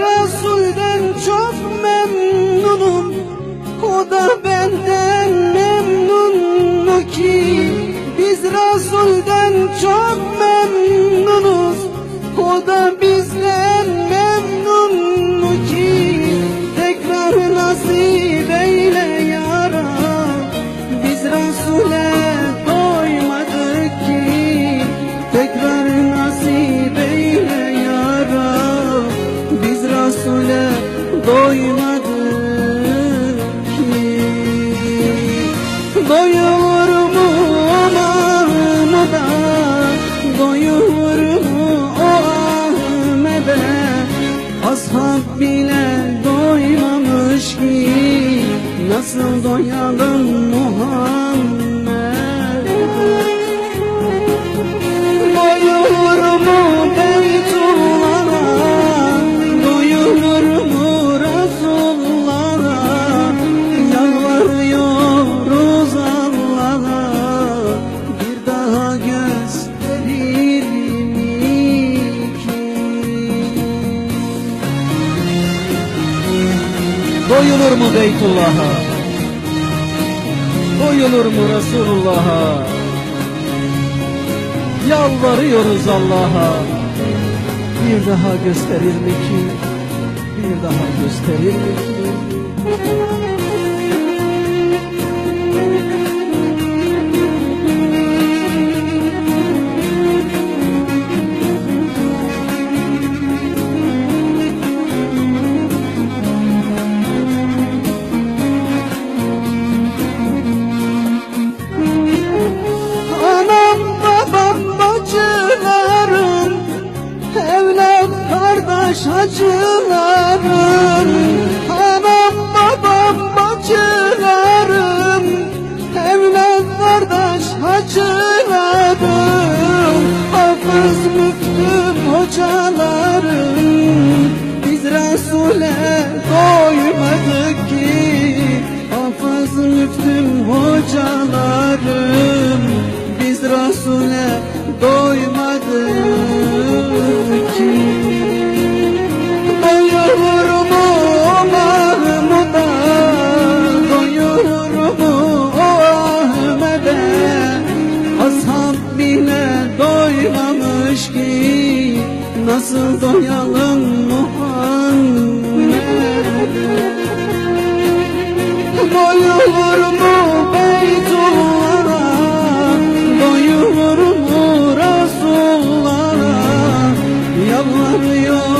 Resul'den çok memnunum. O da benden memnun ki Biz Resul'den çok Nasıl doyalım Muhammed'e Doyulur mu Beytullah'a? Doyulur mu Resulullah'a? Yalvarıyoruz Allah'a. Bir daha gösterir mi ki? Bir daha gösterir mi ki? Kardeş hacılarım Anam babam bacılarım Evlat kardeş hacılarım Hafız müftüm hocalarım. Biz Resul'e doymadık ki Hafız müftüm hocalarım. Biz Resul'e doymadık Nasıl doyalım Muhammed'e Doyulur mu Beytullah'a? Doyulur mu Resulullah'a Yalvarıyoruz